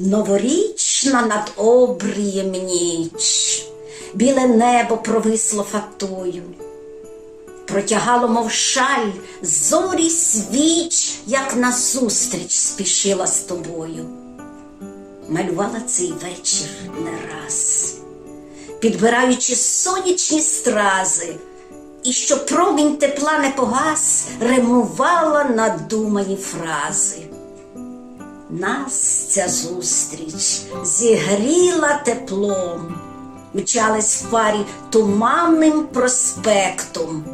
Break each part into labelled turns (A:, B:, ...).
A: Новорічна над обрієм ніч, біле небо провисло фатою, протягало, мов шаль, зорі свіч, як назустріч спішила з тобою. Малювала цей вечір не раз, підбираючи сонячні стрази, і що промінь тепла не погас, римувала надумані фрази. Нас ця зустріч зігріла теплом, мчалась в парі туманним проспектом.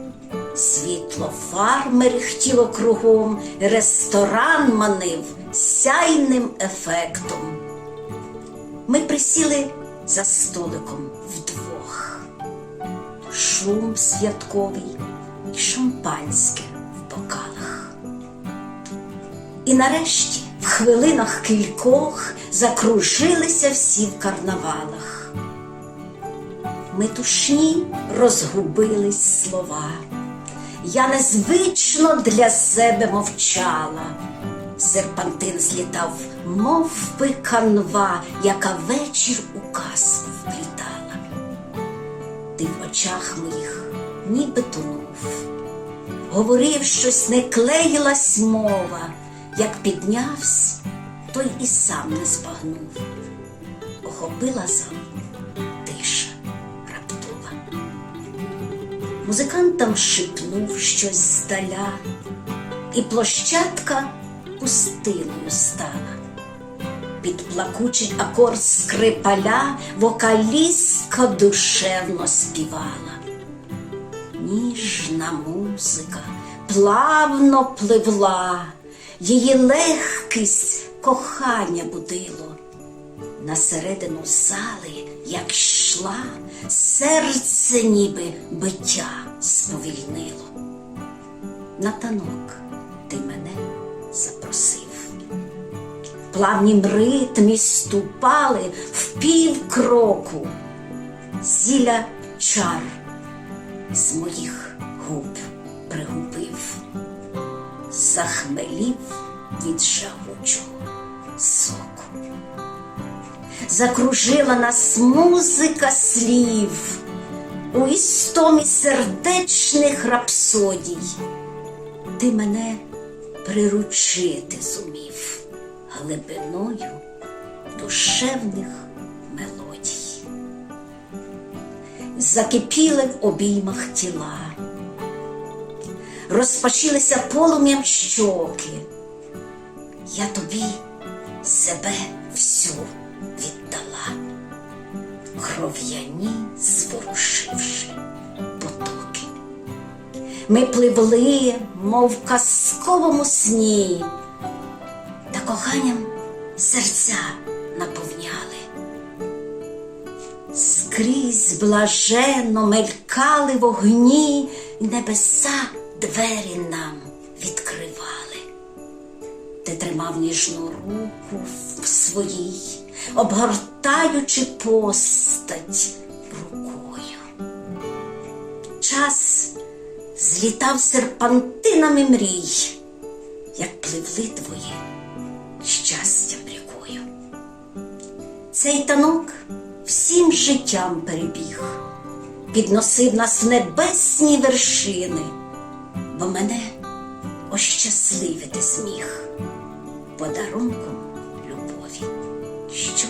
A: Світло фар мерехтіло кругом, ресторан манив сяйним ефектом. Ми присіли за столиком вдвох. Шум святковий і шампанське в бокалах. І нарешті, в хвилинах кількох, закружилися всі в карнавалах. Метушні розгубились слова. Я незвично для себе мовчала. Серпантин злітав, мов би канва, яка вечір у казку вплітала. Ти в очах моїх ніби тонув. Говорив щось, не клеїлась мова, як піднявсь, той і сам не збагнув. Охопила зал тиша раптова. Музикантам шипнув щось здаля, і площадка пустиною стала. Під плакучий акорд скрипаля вокалістка душевно співала. Ніжна музика плавно пливла, її легкість кохання будило. На середину зали, як йшла, серце ніби биття сповільнило. На танок ти мене запросив. В плавнім ритмі ступали в пів кроку, зіля чар з моїх губ пригубив, захмелів від жагучого соку. Закружила нас музика слів у істомі сердечних рапсодій. Ти мене приручити зумів глибиною душевних мелодій. Закипіли в обіймах тіла, розпочилися полум'ям щоки. Я тобі себе всю віддала, кров'яні зворушивши потоки. Ми пливли, мов в казковому сні, та коханням серця наповняли. Скрізь блаженно мелькали вогні, небеса двері нам відкривали. Ти тримав ніжну руку в своїй, обгортаючи постать рукою. Час злітав серпантинами мрій, як пливли твої щастям рікою. Цей танок всім життям перебіг, підносив нас в небесні вершини, бо мене ощасливити сміх подарунком любові. Що